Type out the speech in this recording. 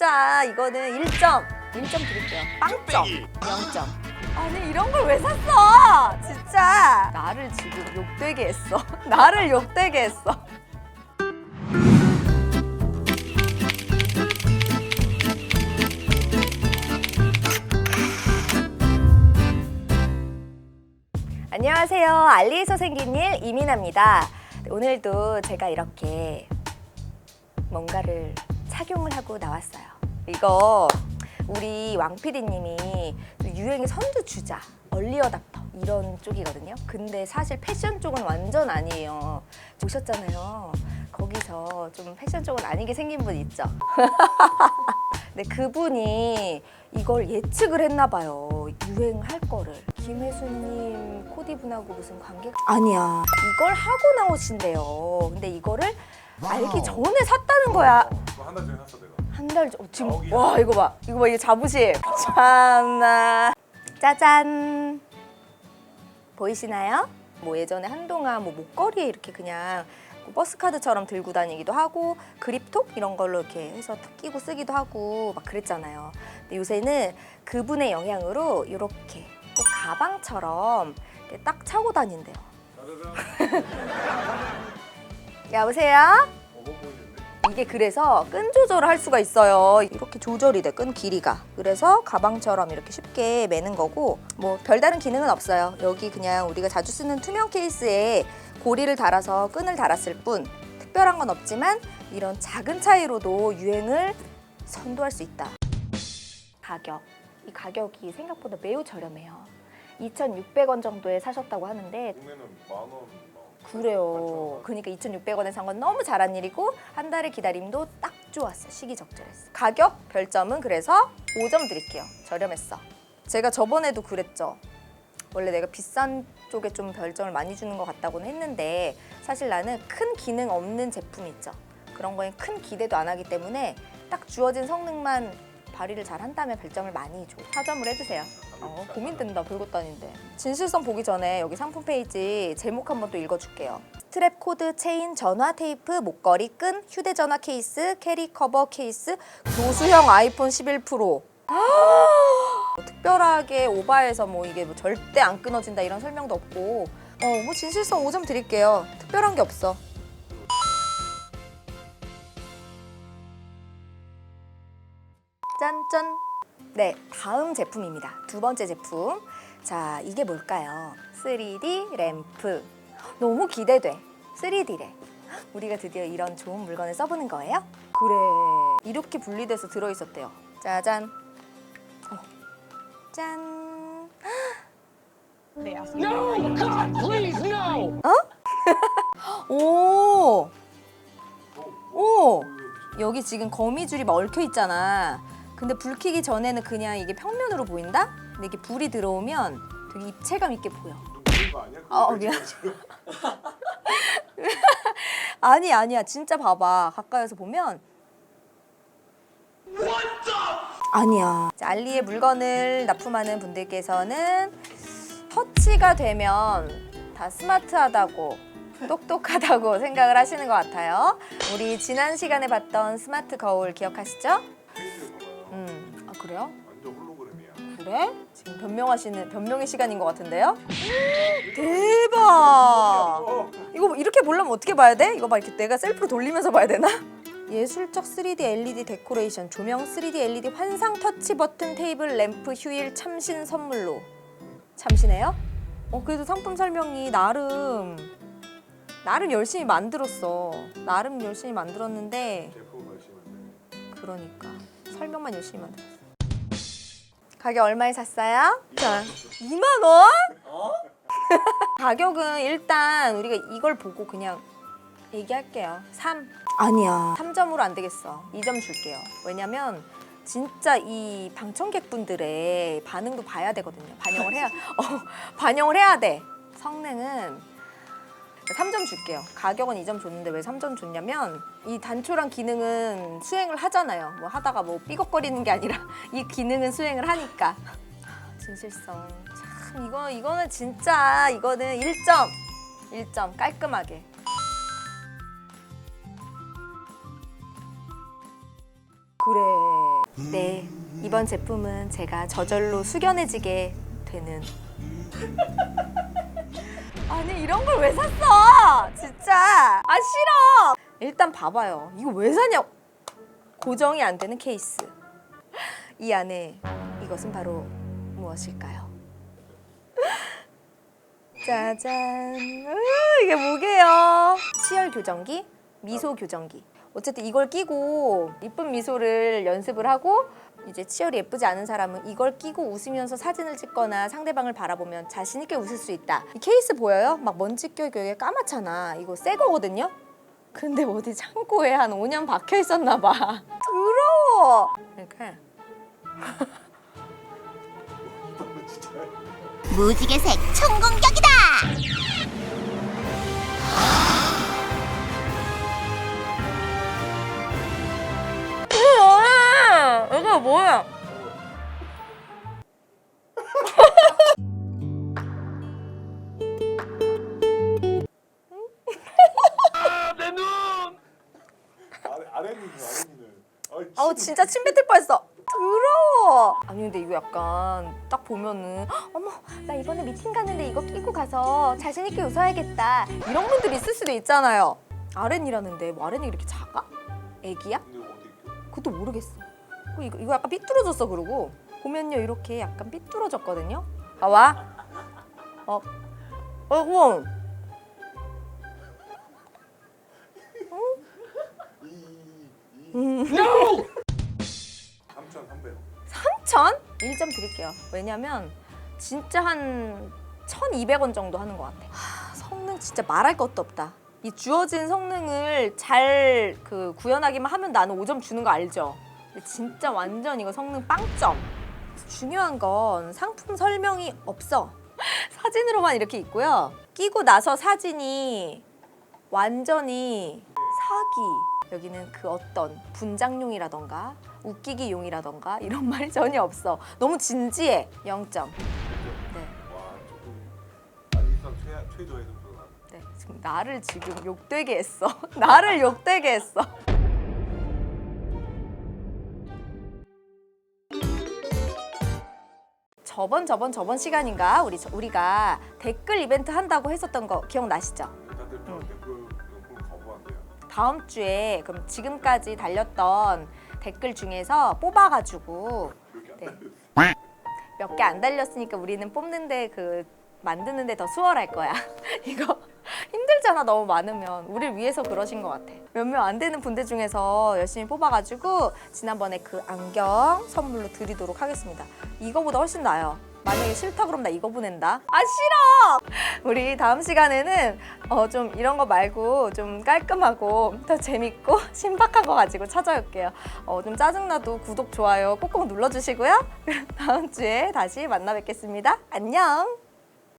진짜 이거는 1점. 1점 드릴게요. 빵점. 0점. 아니 이런 걸 왜 샀어? 진짜 나를 지금 욕되게 했어. 나를 욕되게 했어. 안녕하세요. 알리에서 생긴 일 이민아입니다. 오늘도 제가 이렇게 뭔가를 착용을 하고 나왔어요. 이거 우리 왕 PD님이 유행의 선두주자, 얼리어답터 이런 쪽이거든요. 근데 사실 패션 쪽은 완전 아니에요. 보셨잖아요. 거기서 좀 패션 쪽은 아니게 생긴 분 있죠. 근데 그분이 이걸 예측을 했나 봐요. 유행할 거를. 김혜수님 코디분하고 무슨 관계가 아니야. 이걸 하고 나오신대요. 근데 이거를 알기 전에 샀다는 거야. 한달 전에 샀어 내가. 한 달 전, 어, 지금 나오기 와 이거 봐 이거 봐 이게 자부심 참나 짜잔 보이시나요? 뭐 예전에 한동안 뭐 목걸이에 이렇게 그냥 뭐 버스 카드처럼 들고 다니기도 하고 그립톡 이런 걸로 이렇게 해서 탁 끼고 쓰기도 하고 막 그랬잖아요. 근데 요새는 그분의 영향으로 이렇게 꼭 가방처럼 이렇게 딱 차고 다닌대요. 여보세요? 이게 그래서 끈 조절을 할 수가 있어요. 이렇게 조절이 돼, 끈 길이가. 그래서 가방처럼 이렇게 쉽게 매는 거고, 뭐 별다른 기능은 없어요. 여기 그냥 우리가 자주 쓰는 투명 케이스에 고리를 달아서 끈을 달았을 뿐, 특별한 건 없지만 이런 작은 차이로도 유행을 선도할 수 있다. 가격. 이 가격이 생각보다 매우 저렴해요. 2,600원 정도에 사셨다고 하는데 국내는 만 원. 뭐. 그래요. 그러니까 2,600원에 산 건 너무 잘한 일이고 한 달의 기다림도 딱 좋았어. 시기 적절했어. 가격 별점은 그래서 5점 드릴게요. 저렴했어. 제가 저번에도 그랬죠. 원래 내가 비싼 쪽에 좀 별점을 많이 주는 것 같다고는 했는데 사실 나는 큰 기능 없는 제품 있죠. 그런 거엔 큰 기대도 안 하기 때문에 딱 주어진 성능만 발휘를 잘 한다면 별점을 많이 줘. 4점을 해주세요. 어, 고민된다. 별것도 아닌데. 진실성 보기 전에 여기 상품 페이지 제목 한번 또 읽어줄게요. 스트랩 코드 체인 전화 테이프 목걸이 끈 휴대전화 케이스 캐리 커버 케이스 교수형 아이폰 11 프로. 뭐 특별하게 오바해서 뭐 이게 뭐 절대 안 끊어진다 이런 설명도 없고. 어 뭐 진실성 5점 드릴게요. 특별한 게 없어 짠짠 네, 다음 제품입니다. 두 번째 제품. 자, 이게 뭘까요? 3D 램프. 너무 기대돼. 3D래. 우리가 드디어 이런 좋은 물건을 써보는 거예요? 그래. 이렇게 분리돼서 들어있었대요. 짜잔. 어. 짠. No! God, please, no! 오! 오! 여기 지금 거미줄이 막 얽혀 있잖아. 근데 불 켜기 전에는 그냥 이게 평면으로 보인다? 근데 이게 불이 들어오면 되게 입체감 있게 보여. 거 아니야? 어, 어, 미안. 아니 아니야 진짜 봐봐 가까이서 보면 아니야 자, 알리의 물건을 납품하는 분들께서는 터치가 되면 다 스마트하다고 똑똑하다고 생각을 하시는 것 같아요 우리 지난 시간에 봤던 스마트 거울 기억하시죠? 그래요? 완전 홀로그램이야. 그래? 지금 변명하시는 변명의 시간인 것 같은데요? 대박! 어. 이거 뭐 이렇게 보려면 어떻게 봐야 돼? 이거 막 이렇게 내가 셀프로 돌리면서 봐야 되나? 예술적 3D LED 데코레이션 조명 3D LED 환상 터치 버튼 테이블 램프 휴일 참신 선물로 참신해요? 어 그래도 상품 설명이 나름 나름 열심히 만들었어 나름 열심히 만들었는데 제품 열심히 만드네. 그러니까 설명만 열심히 만들었어 가격 얼마에 샀어요? 자 2만 원? 가격은 일단 우리가 이걸 보고 그냥 얘기할게요. 3. 아니야. 3점으로 안 되겠어. 2점 줄게요. 왜냐면 진짜 이 방청객분들의 반응도 봐야 되거든요. 반영을 해야 어, 반영을 해야 돼. 성능은 3점 줄게요. 가격은 2점 줬는데 왜 3점 줬냐면 이 단촐한 기능은 수행을 하잖아요. 뭐 하다가 뭐 삐걱거리는 게 아니라 이 기능은 수행을 하니까. 진실성. 참 이거 이거는 진짜 이거는 1점. 1점 깔끔하게. 그래. 네, 이번 제품은 제가 저절로 숙연해지게 되는. 아니 이런 걸 왜 샀어? 진짜 아 싫어. 일단 봐봐요. 이거 왜 사냐? 고정이 안 되는 케이스. 이 안에 이것은 바로 무엇일까요? 짜잔. 으, 이게 뭐게요? 치열 교정기, 미소 교정기. 어쨌든 이걸 끼고 이쁜 미소를 연습을 하고 이제 치열이 예쁘지 않은 사람은 이걸 끼고 웃으면서 사진을 찍거나 상대방을 바라보면 자신 있게 웃을 수 있다. 이 케이스 보여요? 막 먼지 여기 까맣잖아. 이거 새 거거든요. 근데 어디 창고에 한 5년 박혀 있었나 봐. 더러워. 이렇게 무지개색 총공격이다! 뭐야? 내 눈! 아래 아랫니는 아우 진짜 침 뱉을 뻔했어. 더러워. 아니 근데 이거 약간 딱 보면은 어머 나 이번에 미팅 가는데 이거 끼고 가서 자신 있게 웃어야겠다 이런 분들 있을 수도 있잖아요. 아렌이라는데 뭐 아렌이 이렇게 작아? 애기야? 근데 그것도 모르겠어. 그 이거, 이거 약간 삐뚤어졌어 그러고 보면요 이렇게 약간 삐뚤어졌거든요. 봐봐. 어, 어, 뭐? 이이 No! 3,300. 3천? 1점 드릴게요. 왜냐면 진짜 한 1,200원 정도 하는 것 같아. 하, 성능 진짜 말할 것도 없다. 이 주어진 성능을 잘 그 구현하기만 하면 나는 5점 주는 거 알죠? 근데 진짜 완전 이거 성능 빵점. 중요한 건 상품 설명이 없어. 사진으로만 이렇게 있고요. 끼고 나서 사진이 완전히 사기. 여기는 그 어떤 분장용이라던가 웃기기용이라던가 이런 말이 전혀 없어. 너무 진지해. 0점. 네. 와 조금 안일상 최 최저의 점수가. 네. 지금 나를 지금 욕되게 했어. 나를 욕되게 했어. 저번 저번 저번 시간인가 우리 우리가 댓글 이벤트 한다고 했었던 거 기억나시죠? 다들 저 댓글 용품 거부한대요. 다음 주에 그럼 지금까지 달렸던 댓글 중에서 뽑아가지고 이렇게 안 네. 달려. 몇개 안 달렸으니까 우리는 뽑는데 그 만드는데 더 수월할 거야. 이거 힘들잖아 너무 많으면 우리를 위해서 그러신 것 같아. 몇 명 안 되는 분들 중에서 열심히 뽑아가지고 지난번에 그 안경 선물로 드리도록 하겠습니다. 이거보다 훨씬 나아요. 만약에 싫다 그럼 나 이거 보낸다. 아 싫어. 우리 다음 시간에는 어, 좀 이런 거 말고 좀 깔끔하고 더 재밌고 신박한 거 가지고 찾아올게요. 어, 좀 짜증나도 구독 좋아요 꼭꼭 눌러주시고요. 다음 주에 다시 만나 뵙겠습니다. 안녕.